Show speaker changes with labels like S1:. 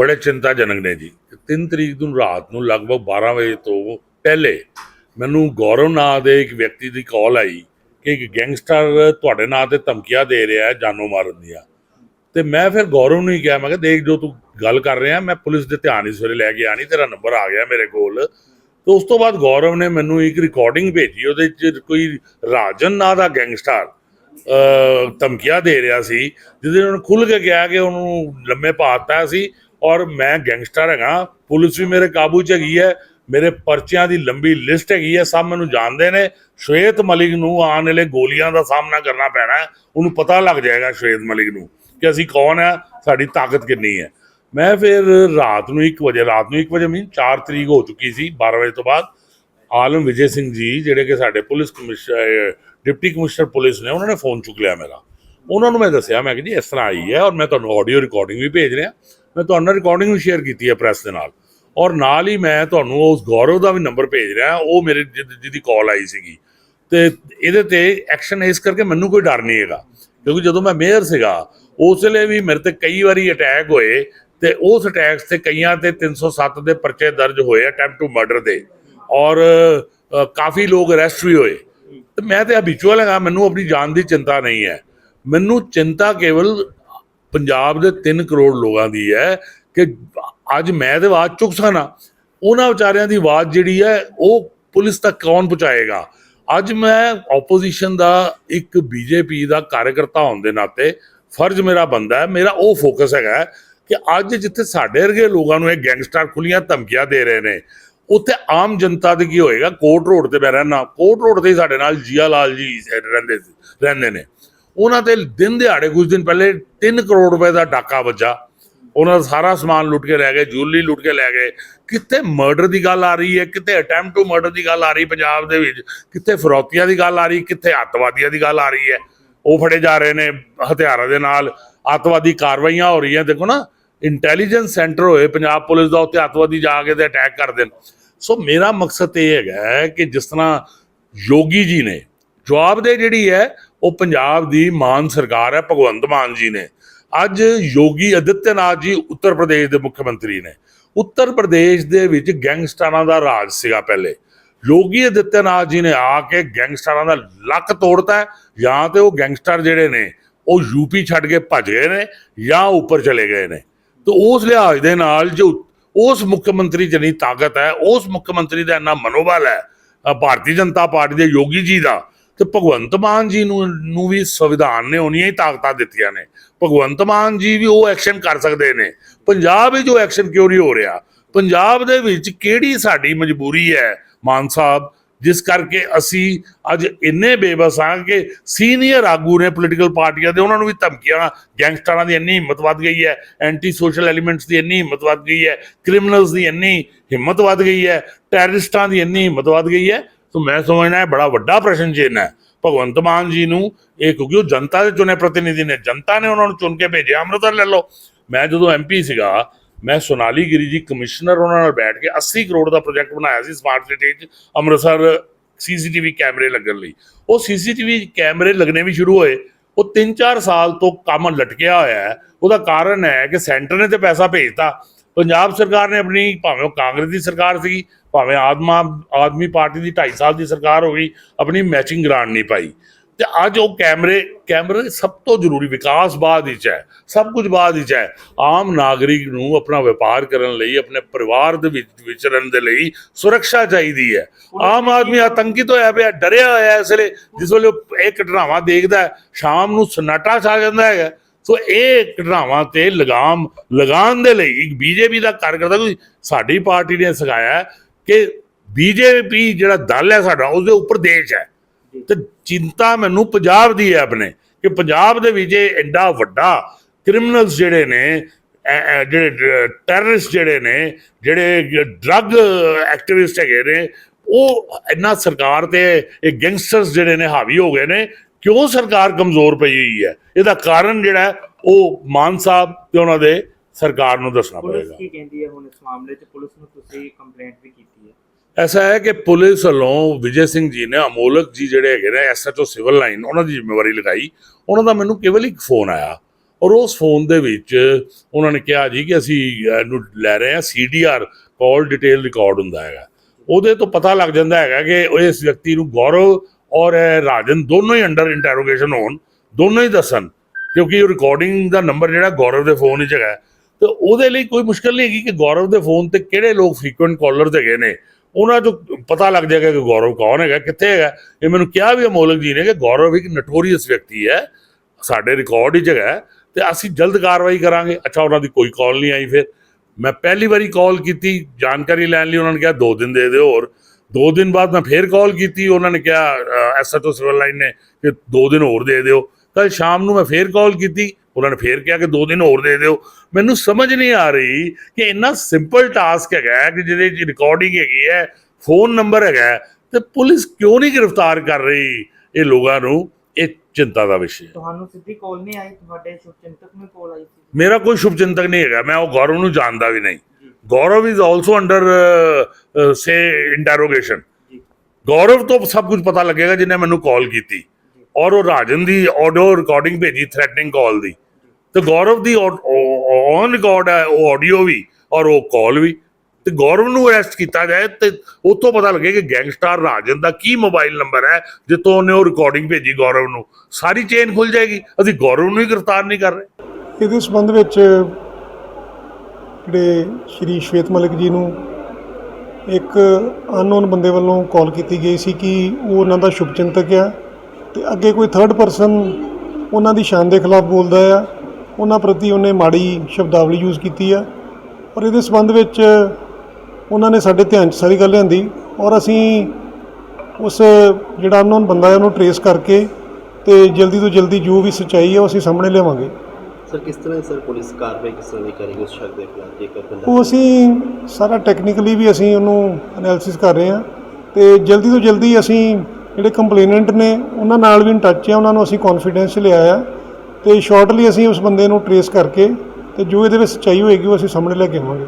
S1: ਬੜੇ ਚਿੰਤਾਜਨਕ ਨੇ ਜੀ। 3 ਤਰੀਕ ਨੂੰ ਰਾਤ ਨੂੰ ਲਗਭਗ 12 ਵਜੇ ਤੋਂ ਪਹਿਲੇ ਮੈਨੂੰ ਗੌਰਵ ਨਾਂ ਦੇ ਇੱਕ ਵਿਅਕਤੀ ਦੀ ਕਾਲ ਆਈ ਕਿ ਇੱਕ ਗੈਂਗਸਟਰ ਤੁਹਾਡੇ ਨਾਂ ਤੇ ਧਮਕੀਆਂ ਦੇ ਰਿਹਾ ਹੈ ਜਾਨੋਂ ਮਾਰਨ ਦੀਆਂ। ਤੇ ਮੈਂ ਫਿਰ ਗੌਰਵ ਨੂੰ ਹੀ ਕਿਹਾ, ਮੈਂ ਕਿਹਾ, ਦੇਖ ਜੋ ਤੂੰ ਗੱਲ ਕਰ ਰਿਹਾ, ਮੈਂ ਪੁਲਿਸ ਦੇ ਧਿਆਨ ਇਸ ਵੇਲੇ ਲੈ ਕੇ ਆਣੀ ਤੇਰਾ ਨੰਬਰ ਆ ਗਿਆ ਮੇਰੇ ਕੋਲ। ਤੇ ਉਸ ਤੋਂ ਬਾਅਦ ਗੌਰਵ ਨੇ ਮੈਨੂੰ ਇੱਕ ਰਿਕਾਰਡਿੰਗ ਭੇਜੀ, ਉਹਦੇ ਚ ਕੋਈ ਰਾਜਨ ਨਾਂ ਦਾ ਗੈਂਗਸਟਰ ਧਮਕੀਆਂ ਦੇ ਰਿਹਾ ਸੀ, ਜਿਹਦੇ ਉਹਨੂੰ ਖੁੱਲ ਕੇ ਕਿਹਾ ਕਿ ਉਹਨੂੰ ਲੰਮੇ ਪਾਤਾ ਸੀ। ਔਰ ਮੈਂ ਗੈਂਗਸਟਰ ਹੈਗਾ, ਪੁਲਿਸ ਵੀ ਮੇਰੇ ਕਾਬੂ 'ਚ ਹੈਗੀ ਹੈ, ਮੇਰੇ ਪਰਚਿਆਂ ਦੀ ਲੰਬੀ ਲਿਸਟ ਹੈਗੀ ਹੈ, ਸਭ ਮੈਨੂੰ ਜਾਣਦੇ ਨੇ। ਸ਼ਵੇਤ ਮਲਿਕ ਨੂੰ ਆਉਣ ਵਾਲੇ ਗੋਲੀਆਂ ਦਾ ਸਾਹਮਣਾ ਕਰਨਾ ਪੈਣਾ ਉਹਨੂੰ ਪਤਾ ਲੱਗ ਜਾਏਗਾ ਸ਼ਵੇਤ ਮਲਿਕ ਨੂੰ ਕਿ ਅਸੀਂ ਕੌਣ ਹੈ ਸਾਡੀ ਤਾਕਤ ਕਿੰਨੀ ਹੈ। ਮੈਂ ਫਿਰ ਰਾਤ ਨੂੰ 1 ਵਜੇ, ਰਾਤ ਨੂੰ 1 ਵਜੇ ਮੀਨ 4 ਤਰੀਕ ਹੋ ਚੁੱਕੀ ਸੀ 12 ਵਜੇ ਤੋਂ ਬਾਅਦ, ਆਲਮ ਵਿਜੇ ਸਿੰਘ ਜੀ, ਜਿਹੜੇ ਕਿ ਸਾਡੇ police commissioner deputy commissioner police ਨੇ, ਉਹਨਾਂ ਨੇ ਫੋਨ ਚੁੱਕ ਲਿਆ ਮੇਰਾ। ਉਹਨਾਂ ਨੂੰ ਮੈਂ ਦੱਸਿਆ, ਮੈਂ ਕਿ ਜੀ, ਇਸ ਤਰ੍ਹਾਂ ਆਈ ਹੈ ਔਰ ਮੈਂ ਤੁਹਾਨੂੰ ਆਡੀਓ ਰਿਕਾਰਡਿੰਗ ਵੀ ਭੇਜ ਰਿਹਾ। ਮੈਂ ਤੁਹਾਨੂੰ ਨਾਲ ਰਿਕਾਰਡਿੰਗ ਵੀ ਸ਼ੇਅਰ ਕੀਤੀ ਹੈ ਪ੍ਰੈਸ ਦੇ ਨਾਲ। ਔਰ ਨਾਲ ਹੀ ਮੈਂ ਤੁਹਾਨੂੰ ਉਸ ਗੌਰਵ ਦਾ ਵੀ ਨੰਬਰ ਭੇਜ ਰਿਹਾ, ਉਹ ਮੇਰੇ ਜਿਹਦੀ ਕਾਲ ਆਈ ਸੀਗੀ। ਤੇ ਇਹਦੇ ਤੇ ਐਕਸ਼ਨ ਇਸ ਕਰਕੇ ਮੈਨੂੰ ਕੋਈ ਡਰ ਨਹੀਂ ਹੈਗਾ, ਕਿਉਂਕਿ ਜਦੋਂ ਮੈਂ ਮੇਅਰ ਸੀਗਾ, ਉਸ ਵੇਲੇ ਵੀ ਮੇਰੇ ਤੇ ਕਈ ਵਾਰੀ ਅਟੈਕ ਹੋਏ ਤੇ ਉਸ ਅਟੈਕਸ ਤੇ ਕਈਆਂ ਤੇ 307 ਦੇ ਪਰਚੇ ਦਰਜ ਹੋਏ ਅਟੈਂਪਟ ਟੂ ਮਰਡਰ ਦੇ। ਔਰ ਕਾਫੀ ਲੋਕ ਅਰੈਸਟ ਵੀ ਹੋਏ। ਤੇ ਮੈਂ ਤੇ ਹਬੀਚੁਅਲ ਹੈਗਾ, ਮੈਨੂੰ ਆਪਣੀ ਜਾਨ ਦੀ ਚਿੰਤਾ ਨਹੀਂ ਹੈ। ਮੈਨੂੰ ਚਿੰਤਾ ਕੇਵਲ ਪੰਜਾਬ ਦੇ 3 ਕਰੋੜ ਲੋਕਾਂ ਦੀ ਹੈ ਕਿ ਅੱਜ ਮੈਂ ਤੇ ਆਵਾਜ਼ ਚੁੱਕ ਸਕਣਾ ਉਹਨਾਂ ਵਿਚਾਰਿਆਂ ਦੀ ਆਵਾਜ਼ ਜਿਹੜੀ ਹੈ, ਉਹ ਪੁਲਿਸ ਤੱਕ ਕੌਣ ਪਹੁੰਚਾਏਗਾ? ਅੱਜ ਮੈਂ ਆਪੋਜੀਸ਼ਨ ਦਾ ਇੱਕ ਬੀਜੇਪੀ ਦਾ ਕਾਰਜਕਰਤਾ ਹੋਣ ਦੇ ਨਾਤੇ ਫਰਜ਼ ਮੇਰਾ ਬੰਦਾ ਹੈ, ਮੇਰਾ ਉਹ ਫੋਕਸ ਹੈਗਾ ਕਿ ਅੱਜ ਜਿੱਥੇ ਸਾਡੇ ਵਰਗੇ ਲੋਕਾਂ ਨੂੰ ਇਹ ਗੈਂਗਸਟਰ ਖੁੱਲੀਆਂ ਧਮਕੀਆਂ ਦੇ ਰਹੇ ਨੇ, ਉੱਥੇ ਆਮ ਜਨਤਾ ਦੇ ਕੀ ਹੋਏਗਾ? ਕੋਟ ਰੋਡ ਤੇ ਮੈਂ ਰਹਿਣਾ ਕੋਟ ਰੋਡ ਤੇ ਹੀ ਸਾਡੇ ਨਾਲ ਜੀਆ ਲਾਲ ਜੀ ਰਹਿੰਦੇ ਸੀ ਰਹਿੰਦੇ ਨੇ। ਉਹਨਾਂ ਤੇ ਦਿਨ ਦਿਹਾੜੇ ਕੁਝ ਦਿਨ ਪਹਿਲੇ 3 ਕਰੋੜ ਰੁਪਏ ਦਾ ਡਾਕਾ ਵੱਜਾ। ਉਹਨਾਂ ਦਾ ਸਾਰਾ ਸਮਾਨ ਲੁੱਟ ਕੇ ਲੈ ਗਏ ਜੁਐਲਰੀ ਲੁੱਟ ਕੇ ਲੈ ਗਏ। ਕਿੱਥੇ ਮਰਡਰ ਦੀ ਗੱਲ ਆ ਰਹੀ ਹੈ, ਕਿੱਥੇ ਅਟੈਂਪਟ ਟੂ ਮਰਡਰ ਦੀ ਗੱਲ ਆ ਰਹੀ ਪੰਜਾਬ ਦੇ ਵਿੱਚ, ਕਿੱਥੇ ਫਰੋਤੀਆਂ ਦੀ ਗੱਲ ਆ ਰਹੀ, ਕਿੱਥੇ ਅੱਤਵਾਦੀਆਂ ਦੀ ਗੱਲ ਆ ਰਹੀ ਹੈ। ਉਹ ਫੜੇ ਜਾ ਰਹੇ ਨੇ ਹਥਿਆਰਾਂ ਦੇ ਨਾਲ। ਅੱਤਵਾਦੀ ਕਾਰਵਾਈਆਂ ਹੋ ਰਹੀਆਂ। ਦੇਖੋ ਨਾ ਇੰਟੈਲੀਜੈਂਸ ਸੈਂਟਰ ਹੋਏ, ਪੰਜਾਬ ਪੁਲਿਸ ਦਾ ਉੱਤੇ ਅੱਤਵਾਦੀ ਜਾ ਕੇ ਤੇ ਅਟੈਕ ਕਰਦੇ ਨੇ ਸੋ ਮੇਰਾ ਮਕਸਦ ਇਹ ਹੈਗਾ ਕਿ ਜਿਸ ਤਰ੍ਹਾਂ ਯੋਗੀ ਜੀ ਨੇ ਜਵਾਬਦੇ ਜਿਹੜੀ ਹੈ ਉਹ ਪੰਜਾਬ ਦੀ ਮਾਨ ਸਰਕਾਰ ਹੈ, ਭਗਵੰਤ ਮਾਨ ਜੀ ਨੇ। ਅੱਜ ਯੋਗੀ ਅਦਿੱਤਿਆਨਾਥ ਜੀ ਉੱਤਰ ਪ੍ਰਦੇਸ਼ ਦੇ ਮੁੱਖ ਮੰਤਰੀ ਨੇ। ਉੱਤਰ ਪ੍ਰਦੇਸ਼ ਦੇ ਵਿੱਚ ਗੈਂਗਸਟਰਾਂ ਦਾ ਰਾਜ ਸੀਗਾ ਪਹਿਲੇ। ਯੋਗੀ ਅਦਿੱਤਿਆਨਾਥ ਜੀ ਨੇ ਆ ਕੇ ਗੈਂਗਸਟਰਾਂ ਦਾ ਲੱਕ ਤੋੜਤਾ ਜਾਂ ਤੇ ਉਹ ਗੈਂਗਸਟਰ ਜਿਹੜੇ ਨੇ, ਉਹ ਯੂਪੀ ਛੱਡ ਕੇ ਭੱਜ ਗਏ ਨੇ, ਜਾਂ ਉੱਪਰ ਚਲੇ ਗਏ ਨੇ। ਤੇ ਉਸ ਲਿਹਾਜ਼ ਦੇ ਨਾਲ ਜੋ ਉਸ ਮੁੱਖ ਮੰਤਰੀ ਚ ਨਹੀਂ ਤਾਕਤ ਹੈ, ਉਸ ਮੁੱਖ ਮੰਤਰੀ ਦਾ ਇੰਨਾ ਮਨੋਬਲ ਹੈ ਭਾਰਤੀ ਜਨਤਾ ਪਾਰਟੀ ਦੇ ਯੋਗੀ ਜੀ ਦਾ ਤੇ ਭਗਵੰਤ ਮਾਨ ਜੀ ਨੂੰ ਨੂੰ ਵੀ ਸੰਵਿਧਾਨ ਨੇ ਉਨੀਆਂ ਹੀ ਤਾਕਤਾਂ ਦਿੱਤੀਆਂ ਨੇ। ਭਗਵੰਤ ਮਾਨ ਜੀ ਵੀ ਉਹ ਐਕਸ਼ਨ ਕਰ ਸਕਦੇ ਨੇ। ਪੰਜਾਬ ਵਿੱਚ ਉਹ ਐਕਸ਼ਨ ਕਿਉਂ ਨਹੀਂ ਹੋ ਰਿਹਾ? ਪੰਜਾਬ ਦੇ ਵਿੱਚ ਕਿਹੜੀ ਸਾਡੀ ਮਜਬੂਰੀ ਹੈ, ਮਾਨ ਸਾਹਿਬ? ਜਿਸ ਕਰਕੇ ਅਸੀਂ ਅੱਜ ਇੰਨੇ ਬੇਬਸ ਹਾਂ ਕਿ ਸੀਨੀਅਰ ਆਗੂ ਨੇ ਪੋਲੀਟੀਕਲ ਪਾਰਟੀਆਂ ਦੇ, ਉਹਨਾਂ ਨੂੰ ਵੀ ਧਮਕੀਆਂ ਗੈਂਗਸਟਰਾਂ ਦੀ ਇੰਨੀ ਹਿੰਮਤ ਵੱਧ ਗਈ ਹੈ ਐਂਟੀ ਸੋਸ਼ਲ ਐਲੀਮੈਂਟਸ ਦੀ ਇੰਨੀ ਹਿੰਮਤ ਵੱਧ ਗਈ ਹੈ ਕ੍ਰਿਮੀਨਲਸ ਦੀ ਇੰਨੀ ਹਿੰਮਤ ਵੱਧ ਗਈ ਹੈ ਟੈਰਰਿਸਟਾਂ ਦੀ ਇੰਨੀ ਹਿੰਮਤ ਵੱਧ ਗਈ ਹੈ। ਸੋ ਮੈਂ ਸਮਝਣਾ ਇਹ ਬੜਾ ਵੱਡਾ ਪ੍ਰਸ਼ਨ ਚਿੰਨ੍ਹ ਹੈ। ਭਗਵੰਤ ਮਾਨ ਜੀ ਨੂੰ ਇਹ ਕਿਉਂਕਿ ਉਹ ਜਨਤਾ ਦੇ ਚੁਣੇ ਪ੍ਰਤੀਨਿਧੀ ਨੇ, ਜਨਤਾ ਨੇ ਉਹਨਾਂ ਨੂੰ ਚੁਣ ਕੇ ਭੇਜਿਆ, ਅੰਮ੍ਰਿਤਸਰ ਲੈ ਲਓ। ਮੈਂ ਜਦੋਂ ਐਮਪੀ ਸੀਗਾ, ਮੈਂ ਸੋਨਾਲੀ ਗਿਰੀ ਜੀ ਕਮਿਸ਼ਨਰ ਉਹਨਾਂ ਨਾਲ ਬੈਠ ਕੇ 80 ਕਰੋੜ ਦਾ ਪ੍ਰੋਜੈਕਟ ਬਣਾਇਆ ਸੀ ਸਮਾਰਟ ਸਿਟੀ 'ਚ, ਅੰਮ੍ਰਿਤਸਰ ਸੀਸੀਟੀਵੀ ਕੈਮਰੇ ਲੱਗਣ ਲਈ। ਉਹ ਸੀਸੀਟੀਵੀ ਕੈਮਰੇ ਲੱਗਣੇ ਵੀ ਸ਼ੁਰੂ ਹੋਏ, ਉਹ 3-4 ਸਾਲ ਤੋਂ ਕੰਮ ਲਟਕਿਆ ਹੋਇਆ ਹੈ। ਉਹਦਾ ਕਾਰਨ ਹੈ ਕਿ ਸੈਂਟਰ ਨੇ ਤੇ ਪੈਸਾ ਭੇਜਤਾ। ਪੰਜਾਬ ਸਰਕਾਰ ਨੇ ਆਪਣੀ, ਭਾਵੇਂ ਉਹ ਕਾਂਗਰਸ ਦੀ ਸਰਕਾਰ ਸੀ ਭਾਵੇਂ ਆਦਮਾ ਆਦਮੀ ਪਾਰਟੀ ਦੀ 2.5 ਸਾਲ ਦੀ ਸਰਕਾਰ ਹੋ ਗਈ ਆਪਣੀ ਮੈਚਿੰਗ ਗ੍ਰਾਂਟ ਨਹੀਂ ਪਾਈ। ਤੇ ਅੱਜ ਉਹ ਕੈਮਰੇ ਕੈਮਰੇ ਸਭ ਤੋਂ ਜ਼ਰੂਰੀ ਵਿਕਾਸ ਬਾਅਦ ਵਿੱਚ ਹੈ ਸਭ ਕੁਝ ਬਾਅਦ ਵਿੱਚ ਹੈ। ਆਮ ਨਾਗਰਿਕ ਨੂੰ ਆਪਣਾ ਵਪਾਰ ਕਰਨ ਲਈ ਆਪਣੇ ਪਰਿਵਾਰ ਦੇ ਵਿੱਚ ਵਿਚਰਨ ਦੇ ਲਈ ਸੁਰੱਖਿਆ ਚਾਹੀਦੀ ਹੈ। ਆਮ ਆਦਮੀ ਆਤੰਕਿਤ ਹੋਇਆ ਪਿਆ ਡਰਿਆ ਹੋਇਆ ਹੈ ਇਸ ਵੇਲੇ ਜਿਸ ਵੇਲੇ ਉਹ ਇਹ ਘਟਨਾਵਾਂ ਦੇਖਦਾ ਸ਼ਾਮ ਨੂੰ ਸਨਾਟਾ ਛਾ ਜਾਂਦਾ ਹੈਗਾ। ਸੋ ਇਹ ਘਟਨਾਵਾਂ ਤੇ ਲਗਾਮ ਲਗਾਉਣ ਦੇ ਲਈ ਇੱਕ ਬੀਜੇਪੀ ਦਾ ਕਾਰਜਕਰਤਾ ਕੋਈ ਸਾਡੀ ਪਾਰਟੀ ਨੇ ਸਿਖਾਇਆ ਕਿ ਬੀਜੇਪੀ ਜਿਹੜਾ ਦਲ ਹੈ ਸਾਡਾ ਉਹਦੇ ਉੱਪਰ ਦੇਸ਼ ਹੈ। ਤੇ ਚਿੰਤਾ ਮੈਨੂੰ ਪੰਜਾਬ ਦੀ ਹੈ ਆਪਣੇ ਕਿ ਪੰਜਾਬ ਦੇ ਵਿੱਚ ਐਡਾ ਵੱਡਾ ਕ੍ਰਿਮੀਨਲਸ ਜਿਹੜੇ ਨੇ ਜਿਹੜੇ ਟੈਰਰਿਸਟ ਜਿਹੜੇ ਨੇ ਜਿਹੜੇ ਡਰੱਗ ਐਕਟਿਵਿਸਟ ਹੈਗੇ ਨੇ ਉਹ ਇੰਨਾ ਸਰਕਾਰ ਤੇ ਇਹ ਗੈਂਗਸਟਰਸ ਜਿਹੜੇ ਨੇ ਹਾਵੀ ਹੋ ਗਏ ਨੇ ਕਿਉਂ ਸਰਕਾਰ ਕਮਜ਼ੋਰ ਪਈ ਹੋਈ ਹੈ? ਇਹਦਾ ਕਾਰਨ ਜਿਹੜਾ ਉਹ ਮਾਨ ਸਾਹਿਬ ਤੇ ਉਹਨਾਂ ਦੇ ਸਰਕਾਰ ਨੂੰ ਦੱਸਣਾ
S2: ਪੁਲਿਸ
S1: ਪਏਗਾ
S2: ਕੀ ਕਹਿੰਦੀ ਹੈ ਹੁਣ ਇਸ ਮਾਮਲੇ 'ਚ? ਪੁਲਿਸ ਨੂੰ ਤੁਸੀਂ ਕੰਪਲੇਂਟ ਵੀ ਕੀਤੀ ਹੈ।
S1: ਐਸਾ ਹੈ ਕਿ ਪੁਲਿਸ ਵੱਲੋਂ ਵਿਜੇ ਸਿੰਘ ਜੀ ਨੇ ਅਮੋਲਕ ਜੀ ਜਿਹੜੇ ਹੈਗੇ ਨੇ ਐਸਐਚਓ ਸਿਵਲ ਲਾਈਨ ਉਹਨਾਂ ਦੀ ਜ਼ਿੰਮੇਵਾਰੀ ਲਗਾਈ। ਉਹਨਾਂ ਦਾ ਮੈਨੂੰ ਕੇਵਲ ਇੱਕ ਫੋਨ ਆਇਆ। ਔਰ ਉਸ ਫੋਨ ਦੇ ਵਿੱਚ ਉਹਨਾਂ ਨੇ ਕਿਹਾ ਜੀ ਕਿ ਅਸੀਂ ਇਹਨੂੰ ਲੈ ਰਹੇ ਹਾਂ। ਸੀਡੀਆਰ ਕਾਲ ਡਿਟੇਲ ਰਿਕਾਰਡ ਹੁੰਦਾ ਹੈਗਾ। ਉਹਦੇ ਤੋਂ ਪਤਾ ਲੱਗ ਜਾਂਦਾ ਹੈਗਾ ਕਿ ਉਹ ਇਸ ਵਿਅਕਤੀ ਨੂੰ ਗੌਰਵ ਔਰ ਇਹ ਰਾਜਨ ਦੋਨੋਂ ਹੀ ਅੰਡਰ ਇੰਟਰੋਗੇਸ਼ਨ ਹੋਣ ਦੋਨੋਂ ਹੀ ਦੱਸਣ। ਕਿਉਂਕਿ ਉਹ ਰਿਕਾਰਡਿੰਗ ਦਾ ਨੰਬਰ ਜਿਹੜਾ ਗੌਰਵ ਦੇ ਫੋਨ ਵਿੱਚ ਹੈਗਾ ਤੇ ਉਹਦੇ ਲਈ ਕੋਈ ਮੁਸ਼ਕਲ ਨਹੀਂ ਹੈਗੀ ਕਿ ਗੌਰਵ ਦੇ ਫੋਨ ਤੇ ਕਿਹੜੇ ਲੋਕ ਫ੍ਰੀਕੁਐਂਟ ਕਾਲਰਸ ਹੈਗੇ ਨੇ। ਉਹਨਾਂ ਤੋਂ ਪਤਾ ਲੱਗ ਜਾਏਗਾ ਕਿ ਗੌਰਵ ਕੌਣ ਹੈਗਾ, ਕਿੱਥੇ ਹੈਗਾ। ਇਹ ਮੈਨੂੰ ਕਿਹਾ ਵੀ ਮੋਲਕ ਜੀ ਨੇ ਕਿ ਗੌਰਵ ਇੱਕ ਨਟੋਰੀਅਸ ਵਿਅਕਤੀ ਹੈ, ਸਾਡੇ ਰਿਕਾਰਡ ਵਿੱਚ ਹੈਗਾ ਤੇ ਅਸੀਂ ਜਲਦ ਕਾਰਵਾਈ ਕਰਾਂਗੇ। ਅੱਛਾ, ਉਹਨਾਂ ਦੀ ਕੋਈ ਕਾਲ ਨਹੀਂ ਆਈ ਫਿਰ। ਮੈਂ ਪਹਿਲੀ ਵਾਰੀ ਕਾਲ ਕੀਤੀ, ਜਾਣਕਾਰੀ ਲੈਣ ਲਈ ਉਹਨਾਂ ਨੇ ਕਿਹਾ, ਦੋ ਦਿਨ ਦੇ ਦਿਓ ਹੋਰ। ਦੋ ਦਿਨ ਬਾਅਦ ਮੈਂ ਫੇਰ ਕਾਲ ਕੀਤੀ, ਉਹਨਾਂ ਨੇ ਕਿਹਾ ਐਸਐਚਓ ਸਿਵਲ ਲਾਈਨ ਨੇ ਕਿ ਦੋ ਦਿਨ ਹੋਰ ਦੇ ਦਿਓ। ਕੱਲ ਸ਼ਾਮ ਨੂੰ ਮੈਂ ਫੇਰ ਕਾਲ ਕੀਤੀ। ਉਹਨਾਂ ਨੇ ਫੇਰ ਕਿਹਾ ਕਿ ਦੋ ਦਿਨ ਹੋਰ ਦੇ ਦਿਓ। ਮੈਨੂੰ ਸਮਝ ਨਹੀਂ ਆ ਰਹੀ ਕਿ ਇੰਨਾ ਸਿੰਪਲ ਟਾਸਕ ਹੈਗਾ ਕਿ ਜਿਹਦੇ ਚ ਰਿਕਾਰਡਿੰਗ ਹੈਗੀ ਹੈ ਫੋਨ ਨੰਬਰ ਹੈਗਾ ਤੇ ਪੁਲਿਸ ਕਿਉਂ ਨਹੀਂ ਗ੍ਰਿਫਤਾਰ ਕਰ ਰਹੀ ਇਹ ਲੋਕਾਂ ਨੂੰ? ਇਹ ਚਿੰਤਾ ਦਾ ਵਿਸ਼ੇ ਹੈ।
S2: ਤੁਹਾਨੂੰ ਸਿੱਧੀ ਕਾਲ ਨਹੀਂ ਆਈ ਤੁਹਾਡੇ ਸ਼ੁਭਚਿੰਤਕ ਨੂੰ ਕਾਲ ਆਈ ਸੀ।
S1: ਮੇਰਾ ਕੋਈ ਸ਼ੁਭਚਿੰਤਕ ਨਹੀਂ ਹੈਗਾ ਮੈਂ ਉਹ ਗੌਰਵ ਨੂੰ ਜਾਣਦਾ ਵੀ ਨਹੀਂ। Gaurav is also under say interrogation Gaurav ਤੋਂ ਸਭ ਕੁਝ ਪਤਾ ਲੱਗੇਗਾ ਜਿਹਨੇ ਮੈਨੂੰ ਕਾਲ ਕੀਤੀ। ਔਰ ਉਹ ਰਾਜਨ ਦੀ ਆਡੀਓ ਰਿਕਾਰਡਿੰਗ ਭੇਜੀ ਥ੍ਰੈਟਨਿੰਗ ਕਾਲ ਦੀ। ਤੇ ਗੌਰਵ ਦੀ ਔਨ ਰਿਕਾਰਡ ਹੈ, ਉਹ ਆਡੀਓ ਵੀ ਔਰ ਉਹ ਕਾਲ ਵੀ। ਤੇ ਗੌਰਵ ਨੂੰ ਅਰੈਸਟ ਕੀਤਾ ਜਾਏ ਤੇ ਉਤੋਂ ਪਤਾ ਲੱਗੇ ਕਿ ਗੈਂਗਸਟਰ ਰਾਜਨ ਦਾ ਕੀ ਮੋਬਾਈਲ ਨੰਬਰ ਹੈ, ਜਿੱਥੋਂ ਉਹਨੇ ਉਹ ਰਿਕਾਰਡਿੰਗ ਭੇਜੀ ਗੌਰਵ ਨੂੰ। ਸਾਰੀ ਚੇਨ ਖੁੱਲ ਜਾਏਗੀ। ਅਸੀਂ ਗੌਰਵ ਨੂੰ ਹੀ ਗ੍ਰਿਫਤਾਰ ਨਹੀਂ ਕਰ ਰਹੇ।
S3: ਇਹਦੇ ਸੰਬੰਧ ਵਿੱਚ ਜਿਹੜੇ ਸ਼੍ਰੀ ਸ਼ਵੇਤ ਮਲਿਕ ਜੀ ਨੂੰ ਇੱਕ ਅਨਨੋਨ ਬੰਦੇ ਵੱਲੋਂ ਕਾਲ ਕੀਤੀ ਗਈ ਸੀ ਕਿ ਉਹ ਉਹਨਾਂ ਦਾ ਸ਼ੁਭਚਿੰਤਕ ਆ। ਤੇ ਅੱਗੇ ਕੋਈ ਥਰਡ ਪਰਸਨ ਉਹਨਾਂ ਦੀ ਸ਼ਾਨ ਦੇ ਖਿਲਾਫ ਬੋਲਦਾ ਆ ਉਹਨਾਂ ਪ੍ਰਤੀ ਉਹਨੇ ਮਾੜੀ ਸ਼ਬਦਾਵਲੀ ਯੂਜ਼ ਕੀਤੀ ਆ ਔਰ ਇਹਦੇ ਸੰਬੰਧ ਵਿੱਚ ਉਹਨਾਂ ਨੇ ਸਾਡੇ ਧਿਆਨ 'ਚ ਸਾਰੀ ਗੱਲ ਲਿਆਂਦੀ ਔਰ ਅਸੀਂ ਉਸ ਜਿਹੜਾ ਅਨਨੋਨ ਬੰਦਾ ਹੈ ਉਹਨੂੰ ਟਰੇਸ ਕਰਕੇ ਤੇ ਜਲਦੀ ਤੋਂ ਜਲਦੀ ਜੋ ਵੀ ਸੱਚਾਈ ਹੈ ਉਹ ਅਸੀਂ ਸਾਹਮਣੇ ਲਿਆਵਾਂਗੇ।
S4: ਸਰ ਕਿਸ ਤਰ੍ਹਾਂ ਸਰ ਪੁਲਿਸ ਕਾਰਵਾਈ ਕਿਸ ਤਰ੍ਹਾਂ ਦੀ ਕਰੇਗੀ ਉਸ ਸ਼ਖਸ ਦੇ ਖਿਲਾਫ? ਜੇਕਰ ਬੰਦਾ
S3: ਉਹ ਅਸੀਂ ਸਾਰਾ ਟੈਕਨੀਕਲੀ ਵੀ ਅਸੀਂ ਉਹਨੂੰ ਐਨਾਲਿਸਿਸ ਕਰ ਰਹੇ ਹਾਂ ਤੇ ਜਲਦੀ ਤੋਂ ਜਲਦੀ ਅਸੀਂ ਜਿਹੜੇ ਕੰਪਲੇਨੈਂਟ ਨੇ, ਉਹਨਾਂ ਨਾਲ ਵੀ ਇਨ ਟੱਚ ਹੈ ਉਹਨਾਂ ਨੂੰ ਅਸੀਂ ਕੌਨਫੀਡੈਂਸ ਲਿਆ ਆ ਤੇ ਸ਼ਾਰਟਲੀ ਅਸੀਂ ਉਸ ਬੰਦੇ ਨੂੰ ਟਰੇਸ ਕਰਕੇ ਤੇ ਜੋ ਇਹਦੇ ਵਿੱਚ ਸੱਚਾਈ ਹੋਏਗੀ ਉਹ ਅਸੀਂ ਸਾਹਮਣੇ ਲੈ ਕੇ ਆਵਾਂਗੇ।